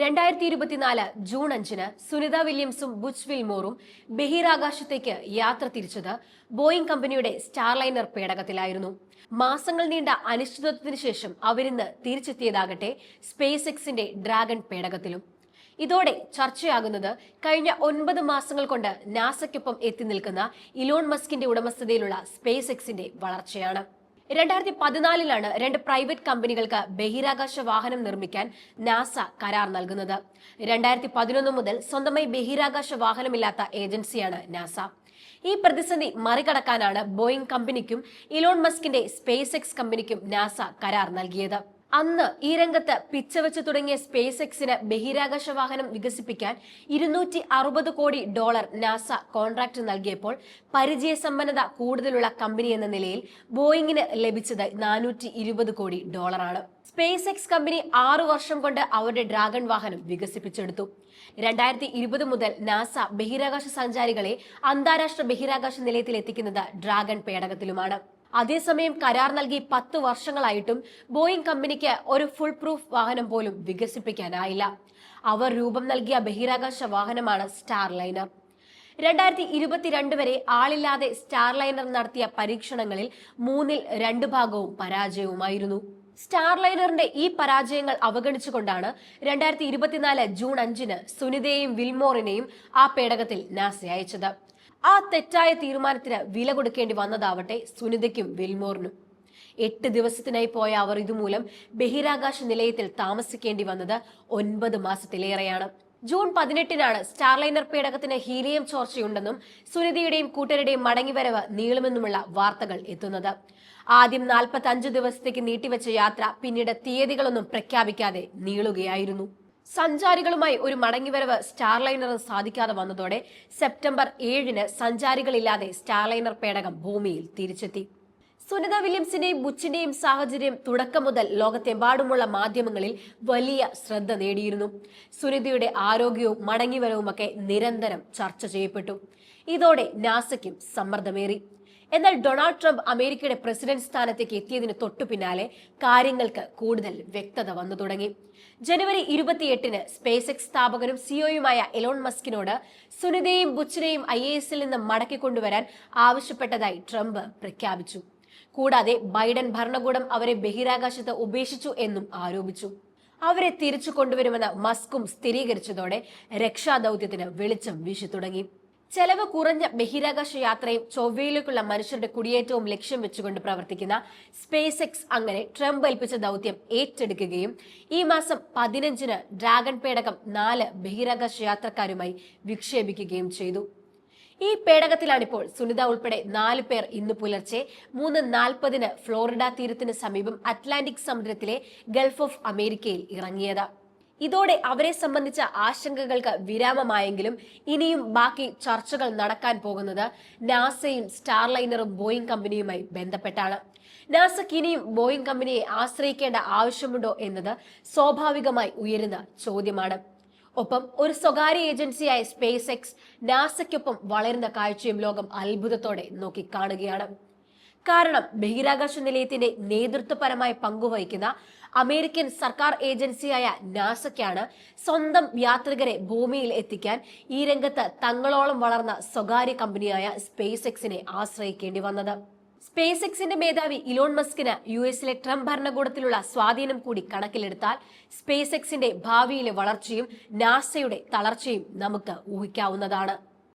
രണ്ടായിരത്തി ഇരുപത്തിനാല് ജൂൺ അഞ്ചിന് സുനിത വില്യംസും ബുച്ച് വിൽമോറും ബഹിരാകാശത്തേക്ക് യാത്ര തിരിച്ചത് ബോയിങ് കമ്പനിയുടെ സ്റ്റാർലൈനർ പേടകത്തിലായിരുന്നു. മാസങ്ങൾ നീണ്ട അനിശ്ചിതത്വത്തിന് ശേഷം അവരിന്ന് തിരിച്ചെത്തിയതാകട്ടെ സ്പേസ് എക്സിന്റെ ഡ്രാഗൺ പേടകത്തിലും. ഇതോടെ ചർച്ചയാകുന്നത് കഴിഞ്ഞ ഒൻപത് മാസങ്ങൾ കൊണ്ട് നാസയ്ക്കൊപ്പം എത്തി നിൽക്കുന്ന ഇലോൺ മസ്കിന്റെ ഉടമസ്ഥതയിലുള്ള സ്പേസ് എക്സിന്റെ വളർച്ചയാണ്. രണ്ടായിരത്തി പതിനാലിലാണ് രണ്ട് പ്രൈവറ്റ് കമ്പനികൾക്ക് ബഹിരാകാശ വാഹനം നിർമ്മിക്കാൻ നാസ കരാർ നൽകുന്നത്. രണ്ടായിരത്തി പതിനൊന്ന് മുതൽ സ്വന്തമായി ബഹിരാകാശ വാഹനമില്ലാത്ത ഏജൻസിയാണ് നാസ. ഈ പ്രതിസന്ധി മറികടക്കാനാണ് ബോയിങ് കമ്പനിക്കും ഇലോൺ മസ്കിന്റെ സ്പേസ് എക്സ് കമ്പനിക്കും നാസ കരാർ നൽകിയത്. അന്ന് ഈ രംഗത്ത് പിച്ചവെച്ച് തുടങ്ങിയ സ്പേസ് എക്സിന് ബഹിരാകാശ വാഹനം വികസിപ്പിക്കാൻ ഇരുന്നൂറ്റി അറുപത് കോടി ഡോളർ നാസ കോൺട്രാക്ട് നൽകിയപ്പോൾ പരിചയസമ്പന്നത കൂടുതലുള്ള കമ്പനി എന്ന നിലയിൽ ബോയിങ്ങിന് ലഭിച്ചത് നാനൂറ്റി ഇരുപത് കോടി ഡോളറാണ്. സ്പേസ് എക്സ് കമ്പനി ആറു വർഷം കൊണ്ട് അവരുടെ ഡ്രാഗൺ വാഹനം വികസിപ്പിച്ചെടുത്തു. രണ്ടായിരത്തി ഇരുപത് മുതൽ നാസ ബഹിരാകാശ സഞ്ചാരികളെ അന്താരാഷ്ട്ര ബഹിരാകാശ നിലയത്തിൽ എത്തിക്കുന്നത് ഡ്രാഗൺ പേടകത്തിലുമാണ്. അതേസമയം കരാർ നൽകി പത്ത് വർഷങ്ങളായിട്ടും ബോയിങ് കമ്പനിക്ക് ഒരു ഫുൾ പ്രൂഫ് വാഹനം പോലും വികസിപ്പിക്കാനായില്ല. അവർ രൂപം നൽകിയ ബഹിരാകാശ വാഹനമാണ് സ്റ്റാർലൈനർ. രണ്ടായിരത്തി ഇരുപത്തിരണ്ട് വരെ ആളില്ലാതെ സ്റ്റാർലൈനർ നടത്തിയ പരീക്ഷണങ്ങളിൽ മൂന്നിൽ രണ്ട് ഭാഗവും പരാജയവുമായിരുന്നു. സ്റ്റാർലൈനറിന്റെ ഈ പരാജയങ്ങൾ അവഗണിച്ചുകൊണ്ടാണ് രണ്ടായിരത്തി ഇരുപത്തിനാല് ജൂൺ അഞ്ചിന് സുനിതയെയും വിൽമോറിനെയും ആ പേടകത്തിൽ നാസ അയച്ചത്. ആ തെറ്റായ തീരുമാനത്തിന് വില കൊടുക്കേണ്ടി വന്നതാവട്ടെ സുനിതയ്ക്കും വിൽമോറിനും. എട്ട് ദിവസത്തിനായി പോയ അവർ ഇതുമൂലം ബഹിരാകാശ നിലയത്തിൽ താമസിക്കേണ്ടി വന്നത് ഒൻപത് മാസത്തിലേറെയാണ്. ജൂൺ പതിനെട്ടിനാണ് സ്റ്റാർലൈനർ പേടകത്തിന് ഹീലിയം ചോർച്ചയുണ്ടെന്നും സുനിതിയുടെയും കൂട്ടരുടെയും മടങ്ങിവരവ് നീളുമെന്നുമുള്ള വാർത്തകൾ എത്തുന്നത്. ആദ്യം നാൽപ്പത്തി അഞ്ച് ദിവസത്തേക്ക് നീട്ടിവെച്ച യാത്ര പിന്നീട് തീയതികളൊന്നും പ്രഖ്യാപിക്കാതെ നീളുകയായിരുന്നു. സഞ്ചാരികളുമായി ഒരു മടങ്ങിവരവ് സ്റ്റാർലൈനറിന് സാധിക്കാതെ വന്നതോടെ സെപ്റ്റംബർ ഏഴിന് സഞ്ചാരികളില്ലാതെ സ്റ്റാർലൈനർ പേടകം ഭൂമിയിൽ തിരിച്ചെത്തി. സുനിത വില്യംസിന്റെയും ബുച്ചിന്റെയും സാഹചര്യം തുടക്കം മുതൽ ലോകത്തെമ്പാടുമുള്ള മാധ്യമങ്ങളിൽ വലിയ ശ്രദ്ധ നേടിയിരുന്നു. സുനിതയുടെ ആരോഗ്യവും മടങ്ങിവരവുമൊക്കെ നിരന്തരം ചർച്ച ചെയ്യപ്പെട്ടു. ഇതോടെ നാസയ്ക്കും സമ്മർദ്ദമേറി. എന്നാൽ ഡൊണാൾഡ് ട്രംപ് അമേരിക്കയുടെ പ്രസിഡന്റ് സ്ഥാനത്തേക്ക് എത്തിയതിന് തൊട്ടു പിന്നാലെ കാര്യങ്ങൾക്ക് കൂടുതൽ വ്യക്തത വന്നു തുടങ്ങി. ജനുവരി ഇരുപത്തിയെട്ടിന് സ്പേസ് എക്സ് സ്ഥാപകനും സിഒയുമായ എലോൺ മസ്കിനോട് സുനിതയെയും ബുച്ചിനെയും ഐ എസിൽ നിന്ന് മടക്കിക്കൊണ്ടുവരാൻ ആവശ്യപ്പെട്ടതായി ട്രംപ് പ്രഖ്യാപിച്ചു. കൂടാതെ ബൈഡൻ ഭരണകൂടം അവരെ ബഹിരാകാശത്ത് ഉപേക്ഷിച്ചു എന്നും ആരോപിച്ചു. അവരെ തിരിച്ചു കൊണ്ടുവരുമെന്ന് മസ്കും സ്ഥിരീകരിച്ചതോടെ രക്ഷാദൌത്യത്തിന് വെളിച്ചം വീശി തുടങ്ങി. ചെലവ് കുറഞ്ഞ ബഹിരാകാശ യാത്രയും ചൊവ്വയിലേക്കുള്ള മനുഷ്യരുടെ കുടിയേറ്റവും ലക്ഷ്യം വെച്ചുകൊണ്ട് പ്രവർത്തിക്കുന്ന സ്പേസ് എക്സ് അങ്ങനെ ട്രംപ് ഏൽപ്പിച്ച ദൗത്യം ഏറ്റെടുക്കുകയും ഈ മാസം പതിനഞ്ചിന് ഡ്രാഗൺ പേടകം നാല് ബഹിരാകാശ യാത്രക്കാരുമായി വിക്ഷേപിക്കുകയും ചെയ്തു. ഈ പേടകത്തിലാണിപ്പോൾ സുനിത ഉൾപ്പെടെ നാല് പേർ ഇന്ന് പുലർച്ചെ മൂന്ന് നാൽപ്പതിന് ഫ്ലോറിഡ തീരത്തിന് സമീപം അറ്റ്ലാന്റിക് സമുദ്രത്തിലെ ഗൾഫ് ഓഫ് അമേരിക്കയിൽ ഇറങ്ങിയത്. ഇതോടെ അവരെ സംബന്ധിച്ച ആശങ്കകൾക്ക് വിരാമമായെങ്കിലും ഇനിയും ബാക്കി ചർച്ചകൾ നടക്കാൻ പോകുന്നത് നാസയും സ്റ്റാർലൈനറും ബോയിങ് കമ്പനിയുമായി ബന്ധപ്പെട്ടാണ്. നാസക്ക് ഇനിയും ബോയിങ് കമ്പനിയെ ആശ്രയിക്കേണ്ട ആവശ്യമുണ്ടോ എന്നത് സ്വാഭാവികമായി ഉയരുന്ന ചോദ്യമാണ്. ഒപ്പം ഒരു സ്വകാര്യ ഏജൻസിയായ സ്പേസ് എക്സ് നാസയ്ക്കൊപ്പം വളരുന്ന കാഴ്ചയും ലോകം അത്ഭുതത്തോടെ നോക്കി കാണുകയാണ് കാരണം ബഹിരാകാശ നിലയത്തിന്റെ നേതൃത്വപരമായ പങ്കുവഹിക്കുന്ന അമേരിക്കൻ സർക്കാർ ഏജൻസിയായ നാസയ്ക്കാണ് സ്വന്തം യാത്രികരെ ഭൂമിയിൽ എത്തിക്കാൻ ഈ രംഗത്ത് തങ്ങളോളം വളർന്ന സ്വകാര്യ കമ്പനിയായ സ്പേസ് എക്സിനെ ആശ്രയിക്കേണ്ടി വന്നത്. സ്പേസ് എക്സിന്റെ മേധാവി ഇലോൺ മസ്കിന് യു എസിലെ ട്രംപ് ഭരണകൂടത്തിലുള്ള സ്വാധീനം കൂടി കണക്കിലെടുത്താൽ സ്പേസ് എക്സിന്റെ ഭാവിയിലെ വളർച്ചയും നാസയുടെ തളർച്ചയും നമുക്ക് ഊഹിക്കാവുന്നതാണ്.